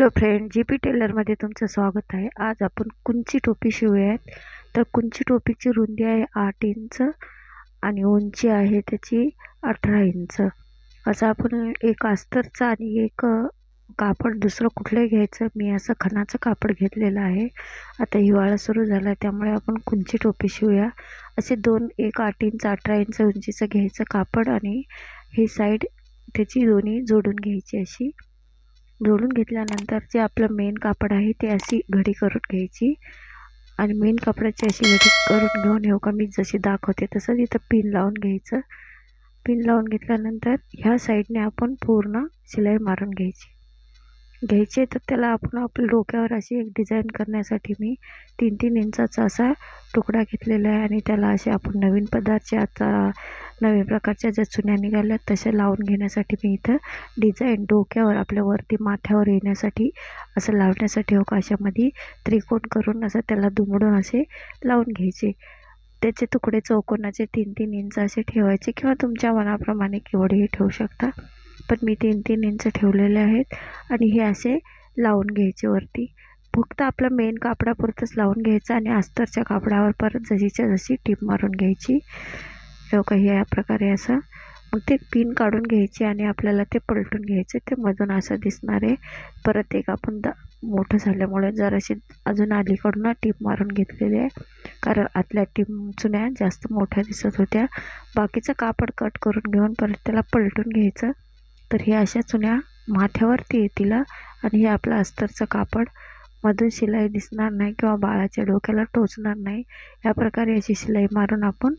Hello friend G P टेलरमध्ये तुमचं स्वागत आहे. आज आपण कुंची टोपी शिवूयात. तर कुंची टोपीची रुंदी आहे आठ इंच आणि उंची आहे त्याची अठरा इंच. असं आपण एक अस्तरचं आणि एक कापड दुसरं कुठलंही घ्यायचं. मी असं खणाचं कापड घेतलेलं आहे. आता हिवाळा सुरू झाला आहे त्यामुळे आपण कुंची टोपी शिवूया. असे दोन एक आठ इंच अठरा इंच उंचीचं घ्यायचं कापड आणि ही साईड त्याची दोन्ही जोडून घ्यायची अशी. जोडून घेतल्यानंतर जे आपलं मेन कापड आहे ते अशी घडी करून घ्यायची. आणि मेन कापडाची अशी घडी करून घेऊन येऊ का मी जशी दाखवते तसं तिथं पिन लावून घ्यायचं. पिन लावून घेतल्यानंतर ह्या साईडने आपण पूर्ण शिलाई मारून घ्यायची. घ्यायची तर त्याला आपण आपल्या डोक्यावर अशी एक डिझाईन करण्यासाठी मी तीन तीन इंचाचा असा तुकडा घेतलेला आहे आणि त्याला असे आपण नवीन पदार्थ आता नवीन प्रकारच्या ज्या चुन्या निघाल्या तशा लावून घेण्यासाठी मी इथं डिझाईन डोक्यावर आपल्या वरती माथ्यावर येण्यासाठी असं लावण्यासाठी हो, अवकाशामध्ये त्रिकोण करून असं त्याला दुमडून असे लावून घ्यायचे. त्याचे तुकडे चौकोनाचे तीन तीन इंच असे ठेवायचे किंवा तुमच्या मनाप्रमाणे केवढेही ठेवू शकता. पण मी तीन तीन इंच ठेवलेले आहेत आणि हे असे लावून घ्यायचे वरती. फक्त आपला मेन कापडापुरतंच लावून घ्यायचं आणि अस्तरच्या कापडावर परत जशीच्या जशी टीप मारून घ्यायची. हे काही या प्रकारे असं मग ते पिन काढून घ्यायचे आणि आपल्याला ते पलटून घ्यायचे. ते मधून असं दिसणार आहे. परत एक आपण दा मोठं झाल्यामुळे जराशी अजून अलीकडून टीप मारून घेतलेली आहे. कारण आतल्या टीप चुन्या जास्त मोठ्या दिसत होत्या. बाकीचं कापड कट करून घेऊन परत त्याला पलटून घ्यायचं. तर हे अशा चुन्या माथ्यावरती येतील आणि हे आपलं अस्तरचं कापड मधून शिलाई दिसणार नाही किंवा बाळाच्या डोक्याला टोचणार नाही. या प्रकारे अशी शिलाई मारून आपण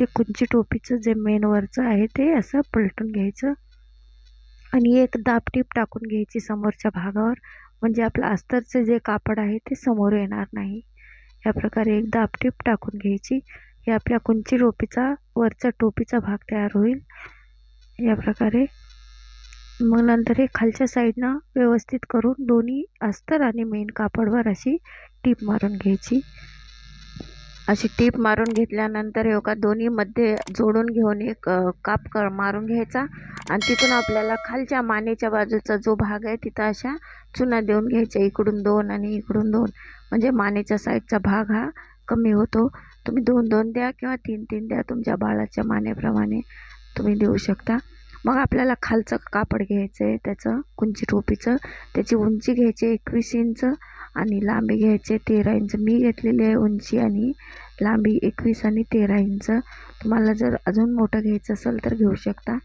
ते कुंची टोपीचं जे मेन वरचं आहे ते असं पलटून घ्यायचं. आणि एक दाबटीप टाकून घ्यायची समोरच्या भागावर. म्हणजे आपलं अस्तरचं जे कापड आहे ते समोर येणार नाही. या प्रकारे एक दाबटीप टाकून घ्यायची. हे आपल्या कुंची टोपीचा वरचा टोपीचा भाग तयार होईल. या प्रकारे मग नंतर हे खालच्या साईडनं व्यवस्थित करून दोन्ही अस्तर आणि मेन कापडवर अशी टीप मारून घ्यायची. अशी टीप मारून घेतल्यानंतर हे का जोडून घेऊन एक काप क मारून घ्यायचा. आणि तिथून आपल्याला खालच्या मानेच्या बाजूचा जो भाग आहे तिथं अशा चुना देऊन घ्यायच्या. इकडून दोन आणि इकडून दोन. म्हणजे मानेच्या साईडचा भाग हा कमी होतो. तुम्ही दोन दोन द्या किंवा तीन तीन द्या. तुमच्या बाळाच्या मानेप्रमाणे तुम्ही देऊ शकता. मग आपल्याला खालचं कापड घ्यायचं आहे त्याचं कुंची टोपीचं त्याची उंची घ्यायची एकवीस इंच आणि लांबी घ्यायचे तेरा इंच. मी घेतलेली आहे उंची आणि लांबी एकवीस आणि तेरा इंच. तुम्हाला जर अजून मोठं घ्यायचं असेल तर घेऊ शकता.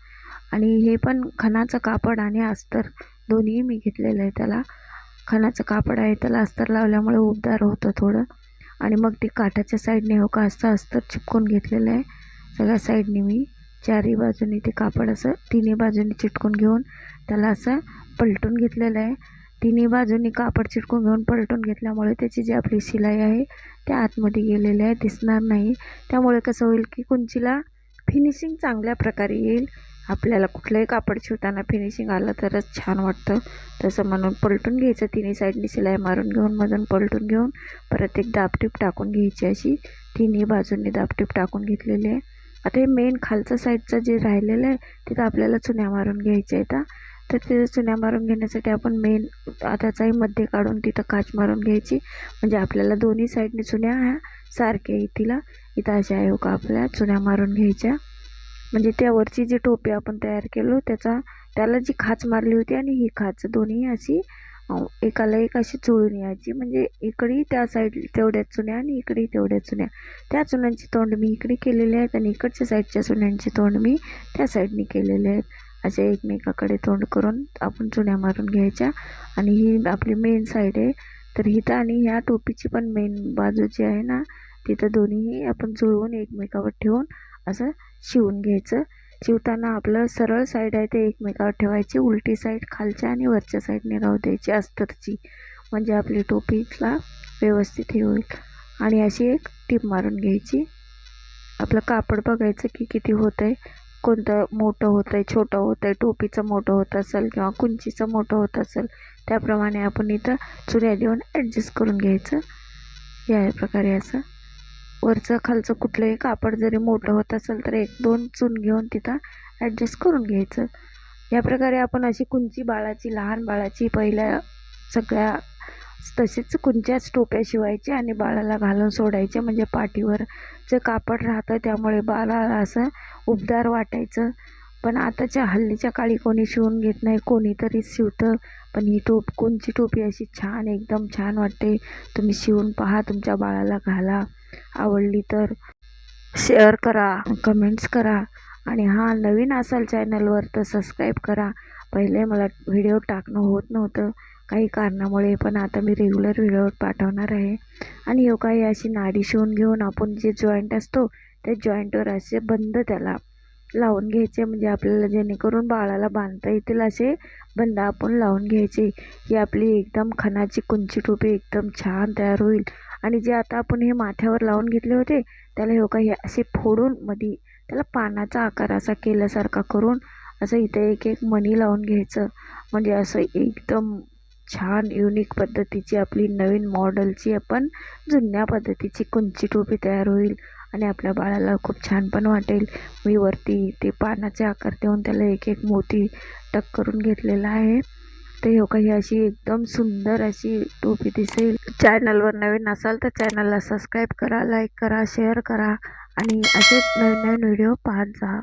आणि हे पण खणाचं कापड आणि अस्तर दोन्ही मी घेतलेलं आहे त्याला. खणाचं कापड आहे त्याला अस्तर लावल्यामुळे उबदार होतं थोडं. आणि मग ते काठाच्या साईडने हो का असं अस्तर चिपकून घेतलेलं आहे. सगळ्या साईडने मी. चारही बाजूनी ते कापड असं तिन्ही बाजूनी चिटकून घेऊन त्याला असं पलटून घेतलेलं आहे. तिन्ही बाजूनी कापड चिटकून घेऊन पलटून घेतल्यामुळे त्याची जी आपली शिलाई आहे त्या आतमध्ये गेलेली आहे दिसणार नाही. त्यामुळे कसं होईल की कुंचीला फिनिशिंग चांगल्या प्रकारे येईल. आपल्याला कुठलंही कापड शिवताना फिनिशिंग आलं तरच छान वाटतं. तसं म्हणून पलटून घ्यायचं तिन्ही साईडनी शिलाई मारून घेऊन मधून पलटून घेऊन परत एक दाबटीप टाकून घ्यायची अशी. तिन्ही बाजूंनी दाबटीप टाकून घेतलेली आहे. आता हे मेन खालचं साईडचं जे राहिलेलं आहे तिथं आपल्याला चुन्या मारून घ्यायच्या आहेत तर तिथं चुन्या मारून घेण्यासाठी आपण मेन त्याचाही मध्ये काढून तिथं काच मारून घ्यायची. म्हणजे आपल्याला दोन्ही साईडने चुन्या ह्या सारख्या येतील इथं अशा आहे हो का आपल्या चुन्या मारून घ्यायच्या. म्हणजे त्यावरची जी टोपी आपण तयार केलो त्याचा त्याला जी खाच मारली होती आणि ही खाच दोन्ही अशी एकाला एक अशी चुळून यायची म्हणजे इकडे त्या साईड तेवढ्याच चुन्या आणि इकडे तेवढ्याच चुन्या त्या चुन्यांची तोंड मी इकडे केलेले आहेत आणि इकडच्या साईडच्या चुन्यांची तोंड मी त्या साईडने केलेले आहेत. अशा एकमेकाकडे तोंड करून आपण चुन्या मारून घ्यायच्या. आणि ही आपली मेन साईड आहे. तर हिथं आणि ह्या टोपीची पण मेन बाजू जी आहे ना तिथं दोन्हीही आपण जुळवून एकमेकावर ठेवून असं शिवून घ्यायचं. शिवताना आपलं सरळ साईड आहे ते एकमेकावर ठेवायची. उलटी साईड खालच्या आणि वरच्या साईडने राहू द्यायची अस्तरची म्हणजे आपली टोपीला व्यवस्थित हे होईल. आणि अशी एक टीप मारून घ्यायची. आपलं कापड बघायचं की किती होतं आहे कोणतं मोठं होतं आहे छोटं होतं आहे टोपीचं मोठं होत असेल किंवा कुंचीचं मोठं होत असेल त्याप्रमाणे आपण इथं चुऱ्या देऊन ॲडजस्ट करून घ्यायचं. या प्रकारे असं वरचं खालचं कुठलंही कापड जरी मोठं होत असेल तर एक दोन चून घेऊन तिथं ॲडजस्ट करून घ्यायचं. या प्रकारे आपण अशी कुंची बाळाची लहान बाळाची पहिल्या सगळ्या तसेच कुंच्याच टोप्या शिवायच्या आणि बाळाला घालून सोडायच्या म्हणजे पाठीवर जे कापड राहतं त्यामुळे बाळाला असं उबदार वाटायचं. पण आताच्या हल्लीच्या काळी कोणी शिवून घेत नाही कोणीतरी शिवतं. पण ही टोप कोणची टोपी अशी छान एकदम छान वाटते. तुम्ही शिवून पहा तुमच्या बाळाला घाला. आवडली तर शेअर करा कमेंट्स करा. आणि हा नवीन असाल चॅनलवर तर सबस्क्राईब करा. पहिले मला व्हिडिओ टाकणं होत नव्हतं. काही कारणामुळे पण आता मी रेग्युलर व्हिडिओ पाठवणार आहे. आणि हो काही अशी नाडी शिवून घेऊन आपण जे जॉईंट असतो त्या जॉईंटवर असे बंद त्याला. लावून घ्यायचे. म्हणजे आपल्याला जेणेकरून बाळाला बांधता येतील असे बंद आपण लावून घ्यायचे. ही आपली एकदम खणाची कुंची टोपी एकदम छान तयार होईल. आणि जे आता आपण हे माथ्यावर लावून घेतले होते त्याला हे काही असे फोडून मध्ये त्याला पानाचा आकार असा केल्यासारखा करून असं इथे एक एक मणी लावून घ्यायचं. म्हणजे असं एकदम छान युनिक पद्धतीची आपली नवीन मॉडेलची आपण जुन्या पद्धतीची कुंची टोपी तयार होईल. आणि आपल्या बाळाला खूप छान पण वाटेल. मी वरती ते पानाचे आकार देऊन त्याला एक एक मोती टक करून घेतलेला आहे. तर हो काही अशी एकदम सुंदर अशी टोपी दिसेल. चॅनलवर नवीन असाल तर चॅनलला सबस्क्राईब करा लाईक करा शेअर करा आणि असेच नवीन नवीन व्हिडिओ पाहत जा.